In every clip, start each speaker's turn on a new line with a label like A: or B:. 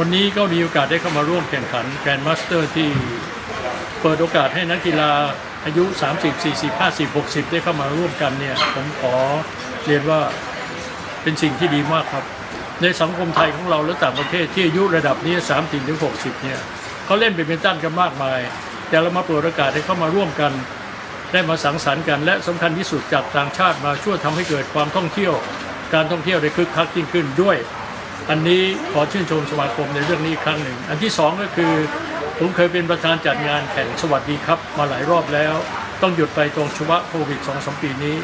A: วันนี้ก็มีโอกาสได้เข้ามาร่วมแข่งขันแกรนด์มาสเตอร์ที่เปิดโอกาสให้นักกีฬาอายุ 30 40 50 60 ได้เข้ามาร่วมกันเนี่ยผมขอเรียนว่าเป็นสิ่งที่ดีมากครับ ในสังคมไทยของเราและต่างประเทศที่อายุระดับนี้ 30 ถึง 60 เนี่ยเขาเล่นแบดมินตันกันมากมาย แต่เรามาเปิดโอกาสให้เข้ามาร่วมกัน ได้มาสังสรรค์กัน และสำคัญที่สุดจากต่างชาติมาช่วยทำให้เกิดความท่องเที่ยว การท่องเที่ยวได้คึกคักยิ่งขึ้นด้วย อันนี้ขอชื่นชมสมาคมในเรื่องนี้อีกครั้งหนึ่ง อันที่สองก็คือ ผมเคยเป็นประธานจัดงานแข่งสวัสดีครับมาหลายรอบแล้ว ต้องหยุดไปตรงช่วงโควิดสองสมปีนี้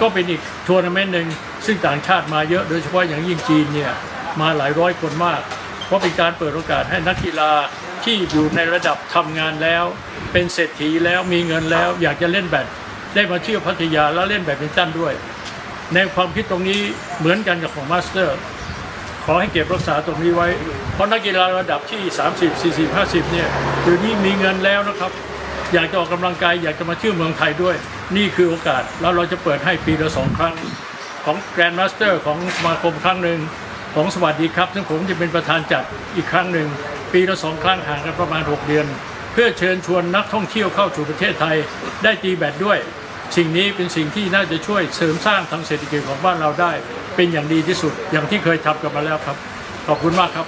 A: ก็เป็นอีกทัวร์นาเมนต์หนึ่งซึ่งต่างชาติมาเยอะโดยเฉพาะอย่างยิ่งจีนเนี่ยมาหลายร้อยคนมาก เพราะเป็นการเปิดโอกาสให้นักกีฬาที่อยู่ในระดับทำงานแล้ว เป็นเศรษฐีแล้วมีเงินแล้ว อยากจะเล่นแบดได้มาเที่ยวพัทยาแล้วเล่นแบดมินตันด้วย ในความคิดตรงนี้เหมือนกันกับของมาสเตอร์ ขอให้เก็บรักษาตรงนี้ไว้ เพราะนักกีฬาระดับที่ 30 40 50 เนี่ยเดี๋ยวนี้มีเงินแล้วนะครับ อยากจะออกกำลังกายอยากจะมาเที่ยวเมืองไทยด้วย นี่คือโอกาส แล้วเราจะเปิดให้ปีละสองครั้ง ของแกรนด์มาสเตอร์ของสมาคมครั้งหนึ่งของสวัสดีครับ ซึ่งผมจะเป็นประธานจัดอีกครั้งหนึ่ง ปีละสองครั้งห่างกันประมาณ 6 เดือน เพื่อเชิญชวนนักท่องเที่ยวเข้าสู่ประเทศไทยได้ตีแบดด้วย สิ่งนี้เป็นสิ่งที่น่าจะช่วยเสริมสร้างทางเศรษฐกิจของบ้านเราได้ เป็นอย่างดีที่สุดอย่างที่เคยทำกันมาแล้วครับ ขอบคุณมากครับ